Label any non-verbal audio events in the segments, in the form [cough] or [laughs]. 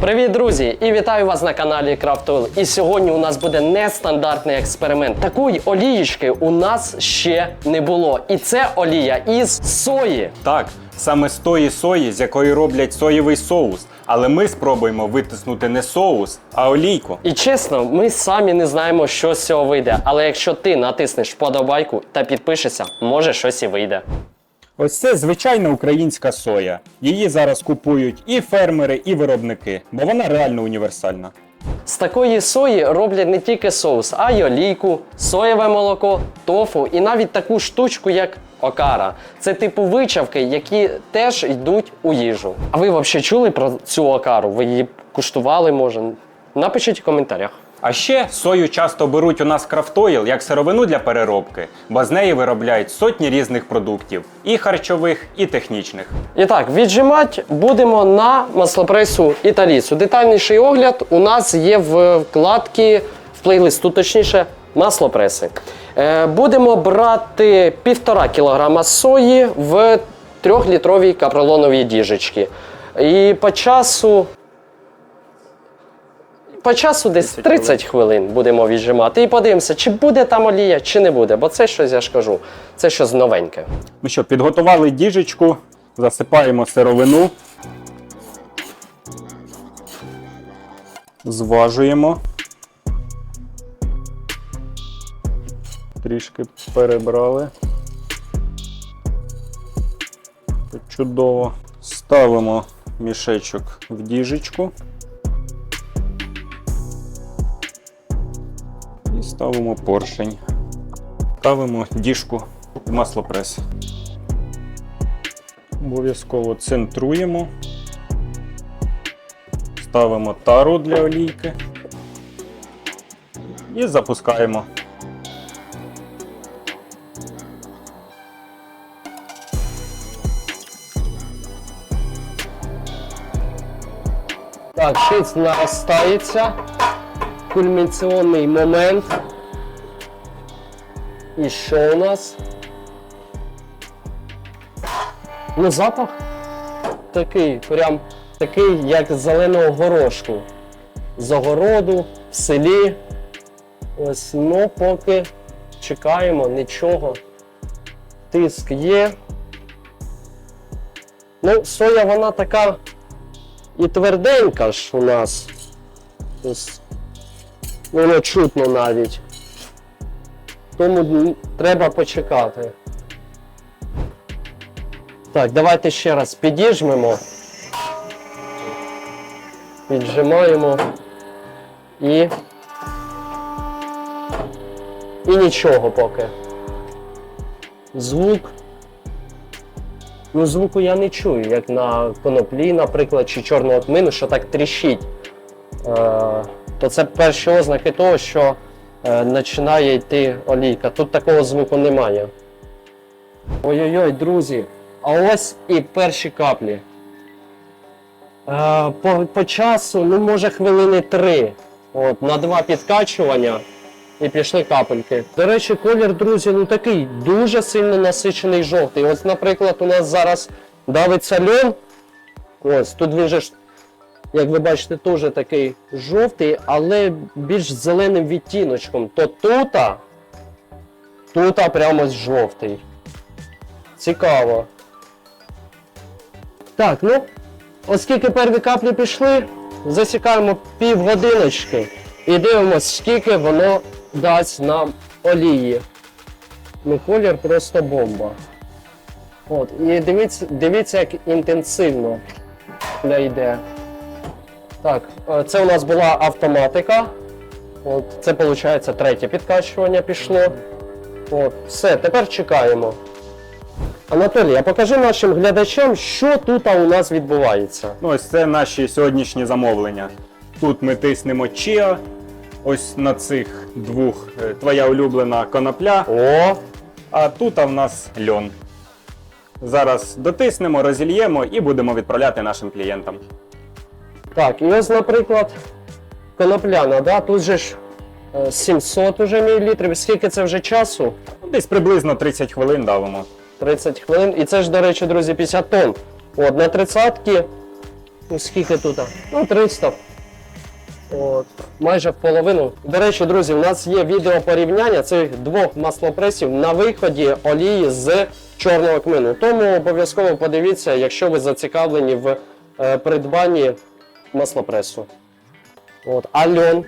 Привіт, друзі! І вітаю вас на каналі Oil. І сьогодні у нас буде нестандартний експеримент. Такої олієчки у нас ще не було. І це олія із сої. Так, саме з тої сої, з якої роблять соєвий соус. Але ми спробуємо витиснути не соус, а олійку. І чесно, ми самі не знаємо, що з цього вийде. Але якщо ти натиснеш вподобайку та підпишешся, може щось і вийде. Ось це звичайна українська соя. Її зараз купують і фермери, і виробники, бо вона реально універсальна. З такої сої роблять не тільки соус, а й олійку, соєве молоко, тофу і навіть таку штучку, як окара. Це типу вичавки, які теж йдуть у їжу. А ви взагалі чули про цю окару? Ви її куштували, може? Напишіть у коментарях. А ще сою часто беруть у нас крафтоїл як сировину для переробки, бо з неї виробляють сотні різних продуктів і харчових, і технічних. І так, віджимати будемо на маслопресу італійцю. Детальніший огляд у нас є в вкладці в плейлисту, точніше, маслопреси. Е, будемо брати 1,5 кг сої в 3-літровій капролоновій діжечці. І по часу. По часу десь 30 30 хвилин будемо віджимати і подивимося, чи буде там олія, чи не буде. Бо це щось, я ж кажу, це щось новеньке. Ну що, підготували діжечку, засипаємо сировину. Зважуємо. Трішки перебрали. Чудово. Ставимо мішечок в діжечку. Ставимо поршень. Ставимо діжку в маслопрес. Обов'язково центруємо. Ставимо тару для олійки. І запускаємо. Так, шиць наростається. Кульмінаціонний момент. І що у нас? Ну, запах такий, прям такий, як зеленого горошку. З огороду, в селі. Ось, ну, поки чекаємо, нічого. Тиск є. Ну, соя вона така і тверденька ж у нас. Ось, воно чутно навіть. Тому треба почекати. Так, давайте ще раз підіжмемо. Піджимаємо і. І нічого поки. Звук. Ну, звуку я не чую, як на коноплі, наприклад, чи чорного тмину, що так тріщить. Е, то це перші ознаки того, що е, починає йти олійка. Тут такого звуку немає. Ой-ой-ой, друзі, а ось і перші каплі. Е, по, по часу, ну, може, хвилини три. От, на два підкачування і пішли капельки. До речі, колір, друзі, ну такий дуже сильно насичений жовтий. Ось, наприклад, у нас зараз давиться льон. Ось тут він же як ви бачите, теж такий жовтий, але більш зеленим відтіночком. То тута, тута прямо жовтий. Цікаво. Так, ну, оскільки перві каплі пішли, засікаємо півгодиночки і дивимося, скільки воно дасть нам олії. Ну, колір просто бомба. От, і дивіться, дивіться, як інтенсивно йде. Так, е, це у нас була автоматика. От, це виходить третє підкачування пішло. От, все, тепер чекаємо. Анатолій, а покажи нашим глядачам, що тут у нас відбувається. Ну, ось це наші сьогоднішні замовлення. Тут ми тиснемо чіа. Ось на цих двох е, твоя улюблена конопля, О, а тут в нас льон. Зараз дотиснемо, розільємо і будемо відправляти нашим клієнтам. Так, і ось, наприклад, конопляна, да? тут же ж е, 700 уже мілілітрів. Скільки це вже часу? Десь приблизно 30 хвилин давимо. 30 хвилин. І це ж, до речі, друзі, 50 тонн. От, на 30 Ну, скільки тут? Ну, 300. От, майже в половину. До речі, друзі, у нас є відео порівняння цих двох маслопресів на виході олії з чорного кмину. Тому обов'язково подивіться, якщо ви зацікавлені в е, придбанні маслопресу. От, а льон,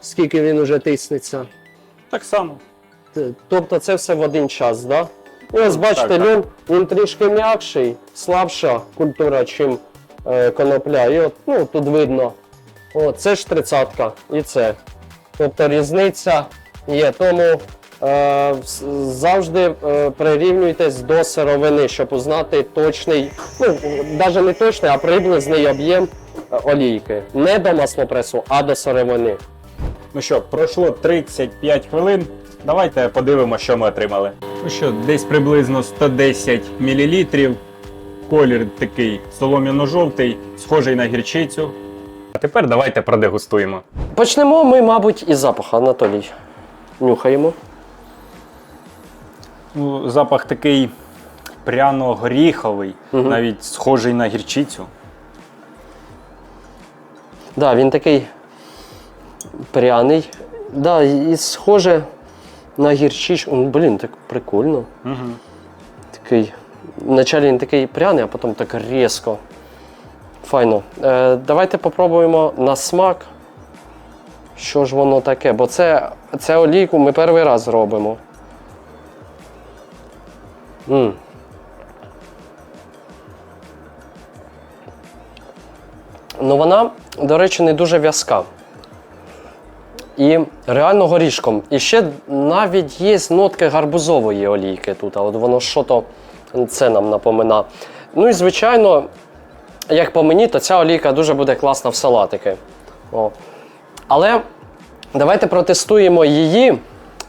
скільки він уже тиснеться. Так само. Тобто це все в один час, да? Ось бачите, так, так. льон він трішки м'якший, слабша культура, чим е, конопля. І от, ну, тут видно. О, це ж тридцятка і це. Тобто різниця є. Тому завжди е, прирівнюйтесь до сировини, щоб узнати точний, ну, навіть не точний, а приблизний об'єм е, олійки. Не до маслопресу, а до сировини. Ну що, пройшло 35 хвилин. Давайте подивимося, що ми отримали. Ну що, десь приблизно 110 мл. Колір такий солом'яно-жовтий, схожий на гірчицю. А тепер давайте продегустуємо. Почнемо ми, мабуть, із запаху, Анатолій. Нюхаємо. Ну, запах такий пряно-горіховий, Мгм. навіть схожий на гірчицю. Да, він такий пряний. Да, і схоже на гірчич. М, Блін, так прикольно. Угу. Такий. Вначалі він такий пряний, а потім так різко. Файно. Е, давайте попробуємо на смак. Що ж воно таке? Бо це, це олійку ми перший раз робимо. М Ну вона, до речі, не дуже в'язка. І реально горішком. І ще навіть є нотки гарбузової олійки тут. А от воно що то це нам напомина. Ну і звичайно, як по мені, то ця олійка дуже буде класна в салатики. О. Але давайте протестуємо її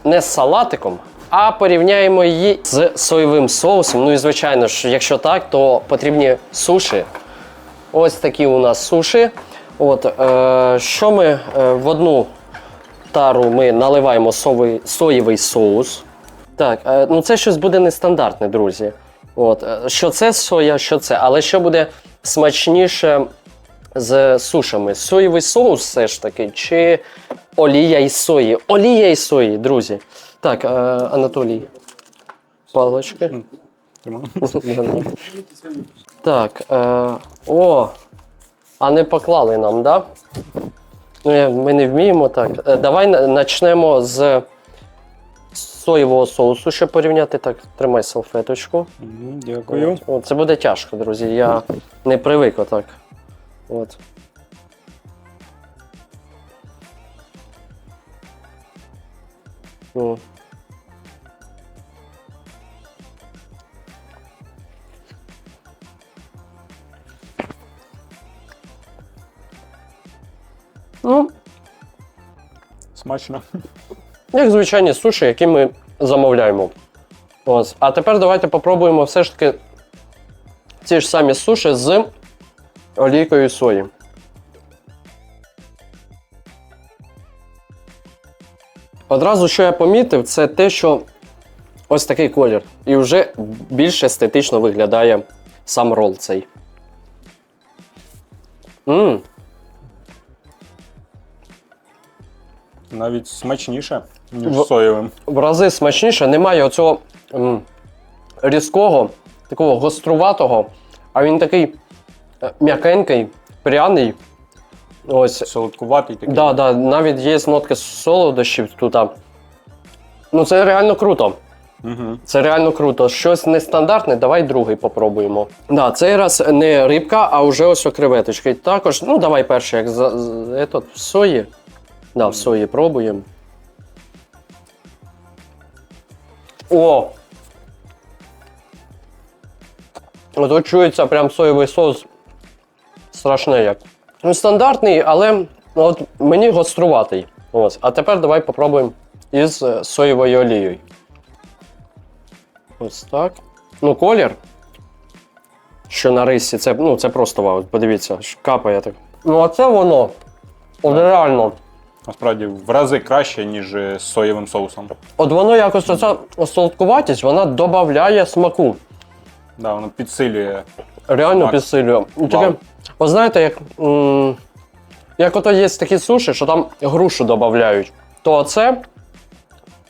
не з салатиком, а порівняємо її з соєвим соусом. Ну і звичайно ж, якщо так, то потрібні суші. Ось такі у нас суші. От, е, що ми е, в одну тару ми наливаємо соєвий, соєвий соус. Так, е, ну це щось буде нестандартне, друзі. От, е, що це соя, що це, але що буде смачніше з сушами? Соєвий соус все ж таки, чи олія із сої? Олія із сої, друзі. Так, е, Анатолій. Палочки. [laughs] Так. Е, о, а не поклали нам, да? Ну, ми не вміємо так. Е, давай почнемо з соєвого соусу, щоб порівняти. Так, тримай салфеточку. Дякую. От, це буде тяжко, друзі. Я не привик отак. От. Ну. Ну, Смачно. як звичайні суші, які ми замовляємо. Ось. А тепер давайте попробуємо все ж таки ці ж самі суші з олійкою сої. Одразу, що я помітив, це те, що ось такий колір. І вже більш естетично виглядає сам рол цей. Мм, Навіть смачніше, ніж В- соєвим. в рази смачніше, немає оцього м, різкого, такого гоструватого, а він такий е, м'якенький, пряний. Ось. Солодкуватий такий. Да, да, навіть є нотки солодощів тут. Ну це реально круто. Угу. Це реально круто. Щось нестандартне, давай другий попробуємо. Да, цей раз не рибка, а вже ось креветочки. Також, ну давай перший, як за, етот, в сої. Да, в сої пробуємо. О! От чується прям соєвий соус. Страшне як. Ну, стандартний, але ну, от мені гоструватий. Ось. А тепер давай попробуємо із е, соєвою олією. Ось так. Ну, колір. Що на рисі, це, ну, це просто вау. Подивіться, капає так. Ну, а це воно. От реально. Насправді в рази краще, ніж е, з соєвим соусом. От воно якось оця солодкуватість, вона додає смаку. Да, воно підсилює Реально підсилює. І Таке, ви знаєте, як, м, як ото є такі суші, що там грушу додають, то це,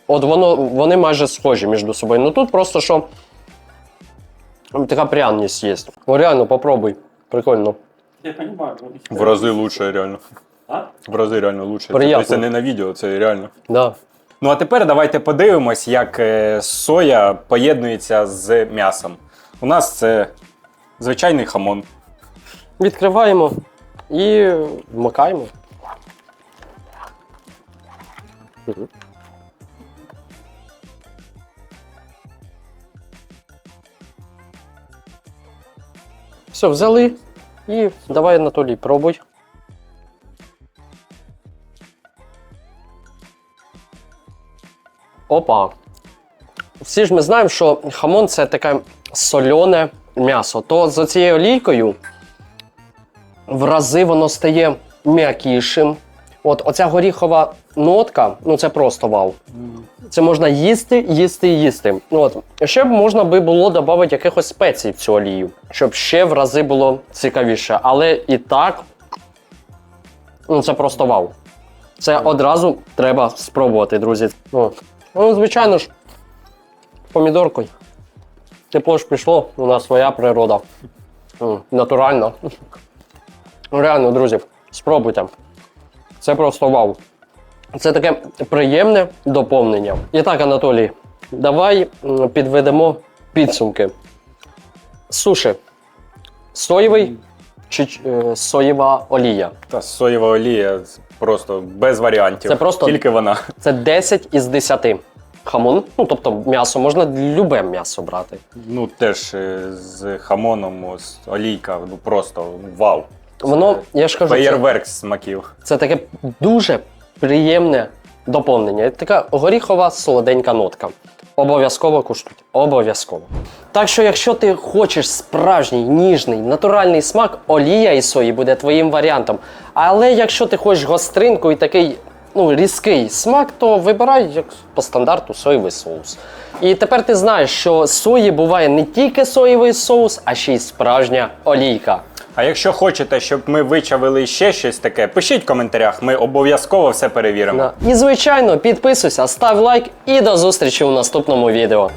от воно, вони майже схожі між собою. Ну тут просто що така пряність є. О, реально, попробуй. Прикольно. Я понимаю. В рази лучше, реально. А? В рази реально лучше. Приятно. Це, це не на відео, це реально. Да. Ну а тепер давайте подивимось, як е, соя поєднується з м'ясом. У нас це звичайний хамон. Відкриваємо і вмикаємо. Все, взяли і давай, Анатолій, пробуй. Опа. Всі ж ми знаємо, що хамон це таке солене м'ясо. То за цією олійкою в рази воно стає м'якішим. От оця горіхова нотка, ну це просто вау. Це можна їсти, їсти і їсти. Ну, От. Ще б можна би було додати якихось спецій в цю олію, щоб ще в рази було цікавіше. Але і так, ну це просто вау. Це одразу треба спробувати, друзі. Ну, ну звичайно ж, помідоркою. Тепло ж пішло, у нас своя природа. М, Натурально. Реально, друзі, спробуйте. Це просто вау. Це таке приємне доповнення. І так, Анатолій, давай підведемо підсумки. Суші. Соєвий чи е, соєва олія? Та соєва олія просто без варіантів. Це просто- Тільки вона. Це 10 із 10. Хамон, ну тобто м'ясо, можна любе м'ясо брати. Ну теж е, з хамоном, з олійка, ну просто вау. Воно, я ж кажу, це, Феєрверк смаків. це таке дуже приємне доповнення. Така горіхова солоденька нотка. Обов'язково куштуйте. Обов'язково. Так що, якщо ти хочеш справжній, ніжний, натуральний смак, олія із сої буде твоїм варіантом. Але якщо ти хочеш гостринку і такий ну, різкий смак, то вибирай як по стандарту соєвий соус. І тепер ти знаєш, що з сої буває не тільки соєвий соус, а ще й справжня олійка. А якщо хочете, щоб ми вичавили ще щось таке, пишіть в коментарях, ми обов'язково все перевіримо. Да. І звичайно, підписуйся, став лайк і до зустрічі у наступному відео.